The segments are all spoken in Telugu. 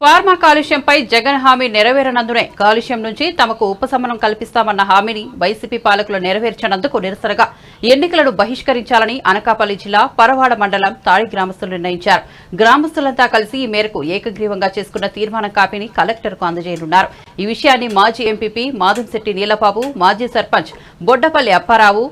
ఫార్మా కాలుష్యంపై జగన్ హామీ నెరవేరనందునే కాలుష్యం నుంచి తమకు ఉపశమనం కల్పిస్తామన్న హామీని వైసీపీ పాలకులు నెరవేర్చనందుకు నిరసనగా ఎన్నికలను బహిష్కరించాలని అనకాపల్లి జిల్లా పరవాడ మండలం తాడి గ్రామస్తులు నిర్ణయించారు. గ్రామస్తులంతా కలిసి ఈ మేరకు ఏకగ్రీవంగా చేసుకున్న తీర్మానం కాపీని కలెక్టర్కు అందజేయనున్నారు. ఈ విషయాన్ని మాజీ ఎంపీపీ మాధంశెట్టి నీలబాబు మాజీ sarpanch Boddapalli Apparao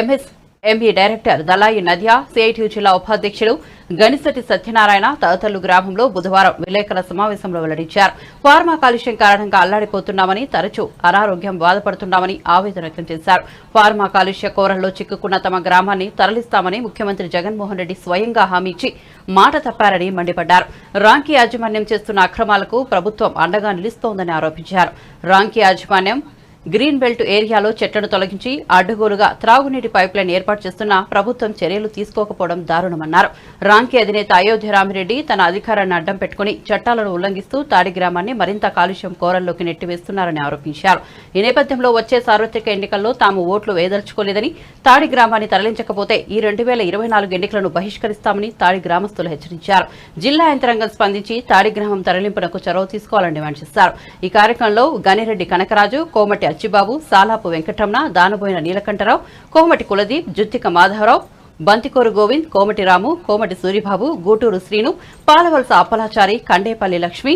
MS MB director దలాయి నద్యా CITU జిల్లా ఉపాధ్యక్షుడు గనిసటి సత్యనారాయణ తదితరులు గ్రామంలో బుధవారం విలేకరుల సమావేశంలో వెల్లడించారు. ఫార్మా కాలుష్యం కారణంగా అల్లాడిపోతున్నామని తరచూ అనారోగ్యం బాధపడుతున్నామని ఆవేదన వ్యక్తం చేశారు. ఫార్మా కాలుష్య కోరల్లో చిక్కుకున్న తమ గ్రామాన్ని తరలిస్తామని ముఖ్యమంత్రి జగన్మోహన్ రెడ్డి స్వయంగా హామీ ఇచ్చి మాట తప్పారని మండిపడ్డారు. రాంకీ యాజమాన్యం చేస్తున్న అక్రమాలకు ప్రభుత్వం అండగా నిలుస్తోందని ఆరోపించారు. రాంకీ యాజమాన్యం గ్రీన్ బెల్ట్ ఏరియాలో చెట్లను తొలగించి అడ్డగోలుగా త్రాగునీటి పైప్లైన్ ఏర్పాటు చేస్తున్నా ప్రభుత్వం చర్యలు తీసుకోకపోవడం దారుణమన్నారు. రాంకి అధినేత అయోధ్య రామిరెడ్డి తన అధికారాన్ని అడ్డం పెట్టుకుని చట్టాలను ఉల్లంఘిస్తూ తాడి గ్రామాన్ని మరింత కాలుష్యం కోరల్లోకి నెట్టివేస్తున్నారని ఆరోపించారు. ఈ నేపథ్యంలో వచ్చే సార్వత్రిక ఎన్నికల్లో తాము ఓట్లు వేదల్చుకోలేదని తాడి గ్రామాన్ని తరలించకపోతే ఈ రెండు వేల ఇరవై నాలుగు ఎన్నికలను బహిష్కరిస్తామని తాడి గ్రామస్తులు హెచ్చరించారు. జిల్లా యంత్రాంగం స్పందించి తాడి గ్రామం తరలింపునకు చొరవ తీసుకోవాలని డిమాండ్ చేశారు. ఈ కార్యక్రమంలో గనిరెడ్డి కనకరాజు కోమటి అచ్చిబాబు సాలాపు వెంకటరమణ దానబోయిన నీలకంఠరావు కోమటి కులదీప్ జుత్తిక మాధవరావు బంతికోరు గోవింద్ కోమటి రాము కోమటి సూరిబాబు గూటూరు శ్రీను పాలవలస అప్పలాచారి కండేపల్లి లక్ష్మి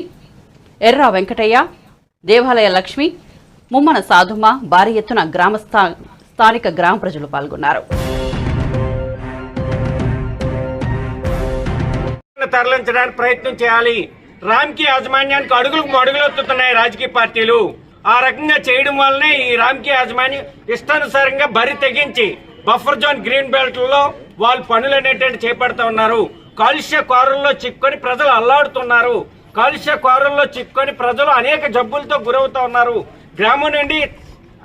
ఎర్రా వెంకటయ్య దేవాలయ లక్ష్మి ముమ్మన సాధుమ భారీ ఎత్తున గ్రామ స్థానిక గ్రామ ప్రజలు పాల్గొన్నారు. తరలించడానికి ప్రయత్నం చేయాలి. రామ్కి యాజమాన్యానికి అడుగులకు అడుగులొత్తుతున్నాయి రాజకీయ పార్టీలు. ఆ రకంగా చేయడం వల్లనే ఈ రామ్కి యాజమాన్యం ఇష్టానుసారంగా బరి తెగించి బఫర్ జోన్ గ్రీన్ బెల్ట్లో వాళ్ళు పనులు అనేటువంటి చేపడుతూ ఉన్నారు. కాలుష్య కారుల్లో చిక్కుకొని ప్రజలు అల్లాడుతున్నారు. కాలుష్య కారుల్లో చిక్కుకొని ప్రజలు అనేక జబ్బులతో గురవుతూ ఉన్నారు. గ్రామం నుండి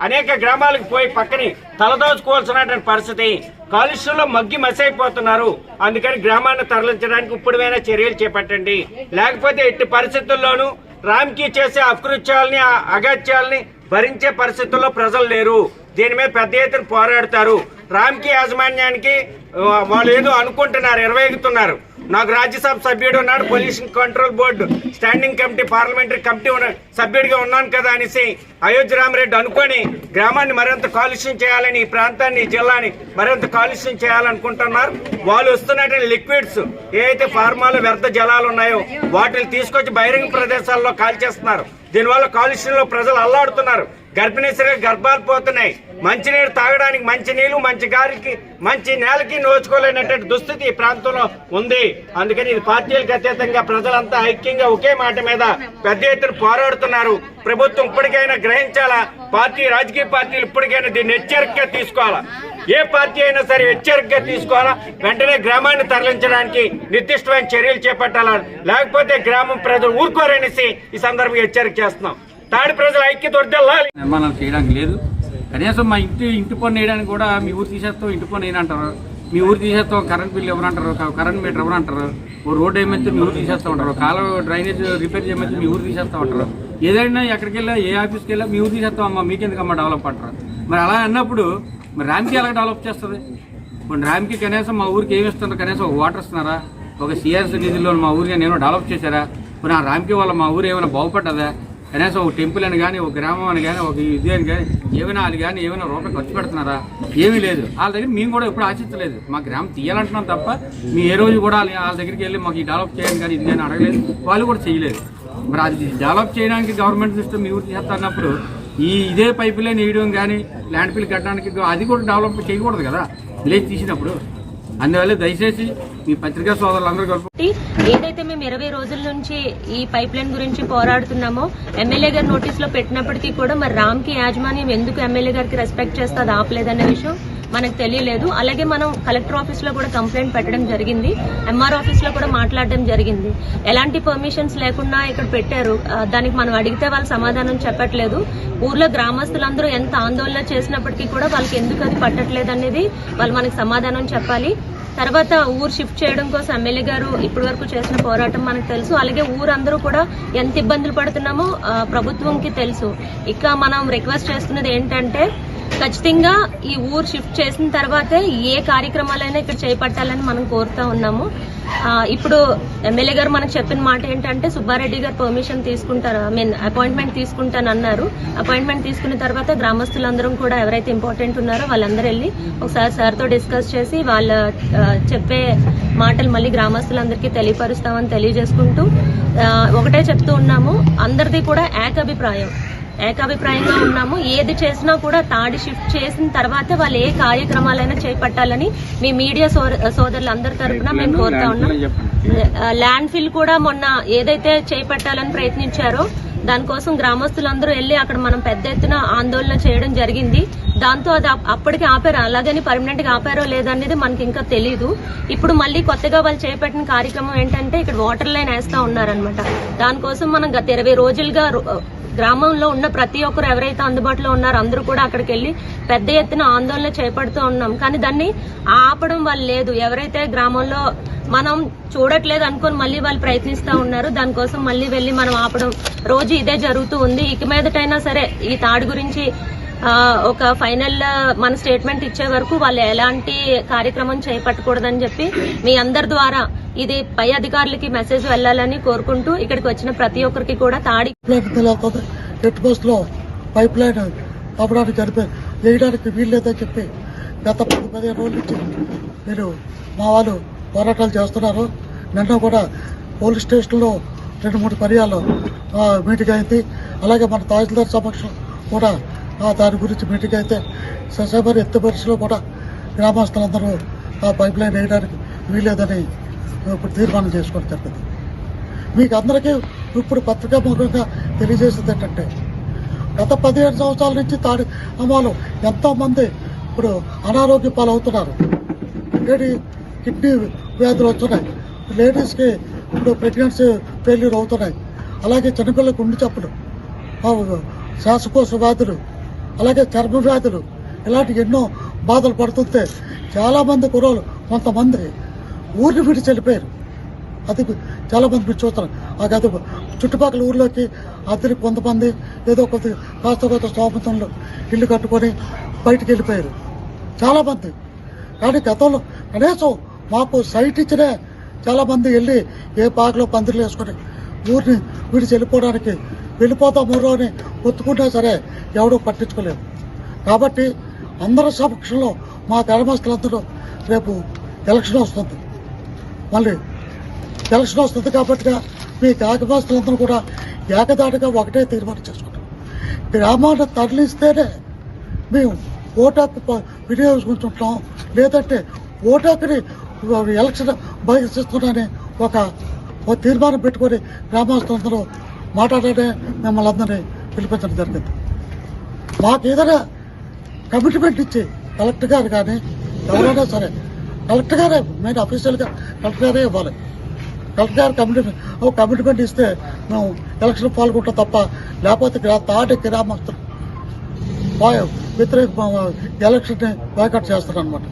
అనేక గ్రామాలకు పోయి పక్కని తలదోచుకోవాల్సినటువంటి పరిస్థితి. కాలుష్యంలో మగ్గి మసైపోతున్నారు. అందుకని గ్రామాన్ని తరలించడానికి ఇప్పుడువైనా చర్యలు చేపట్టండి. లేకపోతే ఎట్టి పరిస్థితుల్లోనూ రామ్కి చేసే అకృత్యాలని అగత్యాలని భరించే పరిస్థితుల్లో ప్రజలు లేరు. దీని మీద పెద్ద ఎత్తున పోరాడతారు. రామ్కి యాజమాన్యానికి వాళ్ళు ఏదో అనుకుంటున్నారు ఎరవేగుతున్నారు. నాకు రాజ్యసభ సభ్యుడు ఉన్నాడు pollution control board standing committee parliamentary committee ఉన్న సభ్యుడిగా ఉన్నాను కదా అనేసి అయోధ్య రామరెడ్డి అనుకొని గ్రామాన్ని మరింత కాలుష్యం చేయాలని ఈ ప్రాంతాన్ని జిల్లాని మరింత కాలుష్యం చేయాలనుకుంటున్నారు. వాళ్ళు వస్తున్నటువంటి లిక్విడ్స్ ఏదైతే ఫార్మాలు వ్యర్థ జలాలు ఉన్నాయో వాటిని తీసుకొచ్చి బహిరంగ ప్రదేశాల్లో కాల్చేస్తున్నారు. దీనివల్ల కాలుష్యంలో ప్రజలు అల్లాడుతున్నారు. గర్భిణీ స్త్రీలు గర్భాలు పోతున్నాయి. మంచినీరు తాగడానికి మంచి నీళ్ళు మంచి గారికి మంచి నేలకి నోచుకోలేనటువంటి దుస్థితి ఈ ప్రాంతంలో ఉంది. అందుకని ఇది పార్టీలకు అతీతంగా ప్రజలంతా ఐక్యంగా ఒకే మాట మీద పెద్ద ఎత్తున పోరాడుతున్నారు. ప్రభుత్వం ఇప్పటికైనా గ్రహించాలా? పార్టీ రాజకీయ పార్టీలు ఇప్పటికైనా దీన్ని హెచ్చరికగా తీసుకోవాలా? ఏ పార్టీ అయినా సరే హెచ్చరికగా తీసుకోవాలా? వెంటనే గ్రామాన్ని తరలించడానికి నిర్దిష్టమైన చర్యలు చేపట్టాలా? లేకపోతే గ్రామం ప్రజలు ఊరుకోరనేసి ఈ సందర్భంగా హెచ్చరిక చేస్తున్నాం. తాడి ప్రజల ఐక్యత నిర్మాణాలు చేయడానికి లేదు. కనీసం మా ఇంటి ఇంటి పన్ను వేయడానికి కూడా మీ ఊరు తీసేస్తాం ఇంటి పన్ను వేయనంటారు. మీ ఊరు తీసేస్తాం కరెంట్ బిల్లు ఎవరంటారు కరెంట్ మీటర్ ఎవరంటారు ఓ రోడ్డు ఏమైతే మీ ఊరు తీసేస్తా ఉంటారు. కాలువ డ్రైనేజ్ రిపేర్ చేయమైతే మీ ఊరు తీసేస్తా ఉంటారు. ఏదైనా ఎక్కడికి వెళ్ళా ఏ ఆఫీస్కి వెళ్ళా మీ ఊరు తీసేస్తాం అమ్మా మీకెందుకమ్మా డెవలప్ అంటారు. మరి అలా అన్నప్పుడు మరి ర్యామ్కి ఎలా డెవలప్ చేస్తుంది? ఇప్పుడు ర్యామ్కి కనీసం మా ఊరికి ఏమి ఇస్తున్నారు? కనీసం ఒక వాటర్ ఇస్తున్నారా? ఒక సిఆర్ఎస్ నిధుల్లో మా ఊరికి నేను డెవలప్ చేశారా? మరి ఆ ర్యామ్కి వల్ల మా ఊరు ఏమైనా బాగుపడ్డదా? కనీసం ఒక టెంపుల్ అని కానీ ఒక గ్రామం అని కానీ ఒక ఇది అని కానీ ఏమైనా వాళ్ళు కానీ ఏమైనా రూపాయి ఖర్చు పెడుతున్నారా? ఏమీ లేదు. వాళ్ళ దగ్గర మేము కూడా ఎప్పుడు ఆశించలేదు. మా గ్రామం తీయాలంటున్నాం తప్ప మీ ఏ రోజు కూడా వాళ్ళ వాళ్ళ దగ్గరికి వెళ్ళి మాకు ఈ డెవలప్ చేయండి కానీ ఇది నేను అడగలేదు. వాళ్ళు కూడా చేయలేదు. మరి అది డెవలప్ చేయడానికి గవర్నమెంట్ సిస్టమ్ మీరు చేస్తున్నప్పుడు ఈ ఇదే పైపు లైన్ వేయడం కానీ ల్యాండ్ ఫిల్ కట్టడానికి అది కూడా డెవలప్ చేయకూడదు కదా. విలేజ్ తీసినప్పుడు. అందువల్ల దయచేసి మీ పత్రికా సోదరులందరూ కలిపి ఏదైతే మేము ఇరవై రోజుల నుంచి ఈ పైప్ లైన్ గురించి పోరాడుతున్నామో ఎమ్మెల్యే గారి నోటీస్లో పెట్టినప్పటికీ కూడా మరి రామ్కి యాజమాన్యం ఎందుకు ఎమ్మెల్యే గారికి రెస్పెక్ట్ చేస్తే అది ఆపలేదనే విషయం? మనకు తెలియలేదు. అలాగే మనం కలెక్టర్ ఆఫీస్లో కూడా కంప్లైంట్ పెట్టడం జరిగింది. ఎంఆర్ ఆఫీస్లో కూడా మాట్లాడడం జరిగింది. ఎలాంటి పర్మిషన్స్ లేకుండా ఇక్కడ పెట్టారు. దానికి మనం అడిగితే వాళ్ళు సమాధానం చెప్పట్లేదు. ఊర్లో గ్రామస్తులందరూ ఎంత ఆందోళన చేసినప్పటికీ కూడా వాళ్ళకి ఎందుకు అది పట్టట్లేదు అనేది వాళ్ళు మనకి సమాధానం చెప్పాలి. తర్వాత ఊరు షిఫ్ట్ చేయడం కోసం ఎమ్మెల్యే గారు ఇప్పటి వరకు చేసిన పోరాటం మనకు తెలుసు. అలాగే ఊరందరూ కూడా ఎంత ఇబ్బందులు పడుతున్నామో ప్రభుత్వంకి తెలుసు. ఇక మనం రిక్వెస్ట్ చేస్తున్నది ఏంటంటే ఖచ్చితంగా ఈ ఊరు షిఫ్ట్ చేసిన తర్వాతే ఏ కార్యక్రమాలైనా ఇక్కడ చేపట్టాలని మనం కోరుతా ఉన్నాము. ఇప్పుడు ఎమ్మెల్యే గారు మనకు చెప్పిన మాట ఏంటంటే సుబ్బారెడ్డి గారు పర్మిషన్ తీసుకుంటారు ఐ మీన్ అపాయింట్మెంట్ తీసుకుంటానన్నారు అపాయింట్మెంట్ తీసుకున్న తర్వాత గ్రామస్తులందరం కూడా ఎవరైతే ఇంపార్టెంట్ ఉన్నారో వాళ్ళందరూ వెళ్ళి ఒకసారి సార్తో డిస్కస్ చేసి వాళ్ళ చెప్పే మాటలు మళ్ళీ గ్రామస్తులందరికీ తెలియపరుస్తామని తెలియజేసుకుంటూ ఒకటే చెప్తూ ఉన్నాము. అందరిది కూడా ఏకాభిప్రాయం ఏకాభిప్రాయంగా ఉన్నాము. ఏది చేసినా కూడా తాడి షిఫ్ట్ చేసిన తర్వాతే వాళ్ళు ఏ కార్యక్రమాలైనా చేపట్టాలని మీ మీడియా సోదరులు అందరి తరఫున మేము కోరుతా ఉన్నాం. ల్యాండ్ ఫిల్ కూడా మొన్న ఏదైతే చేపట్టాలని ప్రయత్నించారో దానికోసం గ్రామస్తులందరూ వెళ్ళి అక్కడ మనం పెద్ద ఎత్తున ఆందోళన చేయడం జరిగింది. దాంతో అది అప్పటికే ఆపారు. అలాగని పర్మనెంట్గా ఆపారో లేదనేది మనకి ఇంకా తెలియదు ఇప్పుడు మళ్ళీ కొత్తగా వాళ్ళు చేపట్టిన కార్యక్రమం ఏంటంటే ఇక్కడ వాటర్ లైన్ వేస్తా ఉన్నారనమాట దానికోసం మనం గత ఇరవై రోజులుగా గ్రామంలో ఉన్న ప్రతి ఒక్కరు ఎవరైతే అందుబాటులో ఉన్నారో అందరూ కూడా అక్కడికి వెళ్ళి పెద్ద ఎత్తున ఆందోళన చేపడుతూ ఉన్నాం. కానీ దాన్ని ఆపడం వాళ్ళు లేదు. ఎవరైతే గ్రామంలో మనం చూడట్లేదు అనుకుని మళ్ళీ వాళ్ళు ప్రయత్నిస్తూ ఉన్నారు దానికోసం మళ్ళీ వెళ్ళి మనం ఆపడం రోజు ఇదే జరుగుతూ ఉంది. ఇక మీదటైనా సరే ఈ తాడు గురించి ఒక ఫైనల్ మన స్టేట్మెంట్ ఇచ్చే వరకు వాళ్ళు ఎలాంటి కార్యక్రమం చేపట్టకూడదని చెప్పి మీ అందరి ద్వారా ఇది పై అధికారులకి మెసేజ్ వెళ్ళాలని కోరుకుంటూ ఇక్కడికి వచ్చిన ప్రతి ఒక్కరికి కూడా తాడి పైప్ లైన్ తెలియకపోతే పైప్ లైన్ అమ్మడానికి జరిపే వేయడానికి వీల్లేదని చెప్పి గత పది పదిహేను రోజుల నుంచి మీరు మా వాళ్ళు పోరాటాలు చేస్తున్నారు. నిన్న కూడా పోలీస్ స్టేషన్లో రెండు మూడు పర్యాలు మీటింగ్ అయింది. అలాగే మన తహసీల్దార్ సమక్షం కూడా ఆ, దాని గురించి మీటింగ్ అయితే శశాబరి ఎత్తు పరిస్థితిలో కూడా గ్రామస్తులందరూ ఆ పైప్ లైన్ వేయడానికి వీలేదని ఇప్పుడు తీర్మానం చేసుకోవడం జరిగింది. మీకు అందరికీ ఇప్పుడు పత్రికా మూలంగా తెలియజేసేది ఏంటంటే గత పదిహేడు సంవత్సరాల నుంచి తాడి అమ్మాలు ఎంతోమంది ఇప్పుడు అనారోగ్య పాలవుతున్నారు. లేడీ కిడ్నీ వ్యాధులు వస్తున్నాయి. లేడీస్కి ఇప్పుడు ప్రెగ్నెన్సీ ఫెయిల్యూర్ అవుతున్నాయి. అలాగే చిన్నపిల్లలకు గుండె చప్పులు శ్వాసకోశ వ్యాధులు అలాగే చర్మ వ్యాధులు ఇలాంటి ఎన్నో బాధలు పడుతుంటే చాలామంది కుర్రోలు కొంతమంది ఊరిని విడిచి వెళ్ళిపోయారు. అది చాలా మంది మీరు చూస్తారు. ఆ గత చుట్టుపక్కల ఊర్లోకి అద్దరి కొంతమంది ఏదో కొంత కాస్త కొత్త స్తోమతంలో ఇల్లు కట్టుకొని బయటికి వెళ్ళిపోయారు. చాలా మంది. కానీ గతంలో కనీసం మాకు సైట్ ఇచ్చినే చాలా మంది వెళ్ళి ఏ పాకలో పందిర్లు వేసుకొని ఊరిని విడిచి వెళ్ళిపోవడానికి వెళ్ళిపోతాము అని ఒత్తుకుంటే సరే ఎవడూ పట్టించుకోలేదు. కాబట్టి అందరి సమక్షంలో మా గ్రామస్తులందరూ రేపు ఎలక్షన్ వస్తుంది. మళ్ళీ ఎలక్షన్ వస్తుంది కాబట్టి మీ కాకమాస్తులందరూ కూడా ఏకదాటిగా ఒకటే తీర్మానం చేసుకుంటాం గ్రామాన్ని తరలిస్తేనే మేము ఓటాకు వినియోగించుకుంటున్నాం. లేదంటే ఓటాకుని ఎలక్షన్ బహిష్కరిస్తున్నానని ఒక ఒక తీర్మానం పెట్టుకొని గ్రామస్తులందరూ మాట్లాడనే మిమ్మల్ని అందరినీ పిలిపించడం జరిగింది. మాకు ఏదైనా కమిట్మెంట్ ఇచ్చి కలెక్టర్ గారు కానీ ఎవరైనా సరే కలెక్టర్ గారే మెయిన్ అఫీషియల్గా కలెక్టర్ గారే ఇవ్వాలి. కలెక్టర్ గారు కమిట్మెంట్ ఒక కమిట్మెంట్ ఇస్తే మేము ఎలక్షన్ పాల్గొంటాం తప్ప లేకపోతే తాటి గ్రామస్తులు వ్యతిరేక ఎలక్షన్ బాయ్కట్ చేస్తారు అనమాట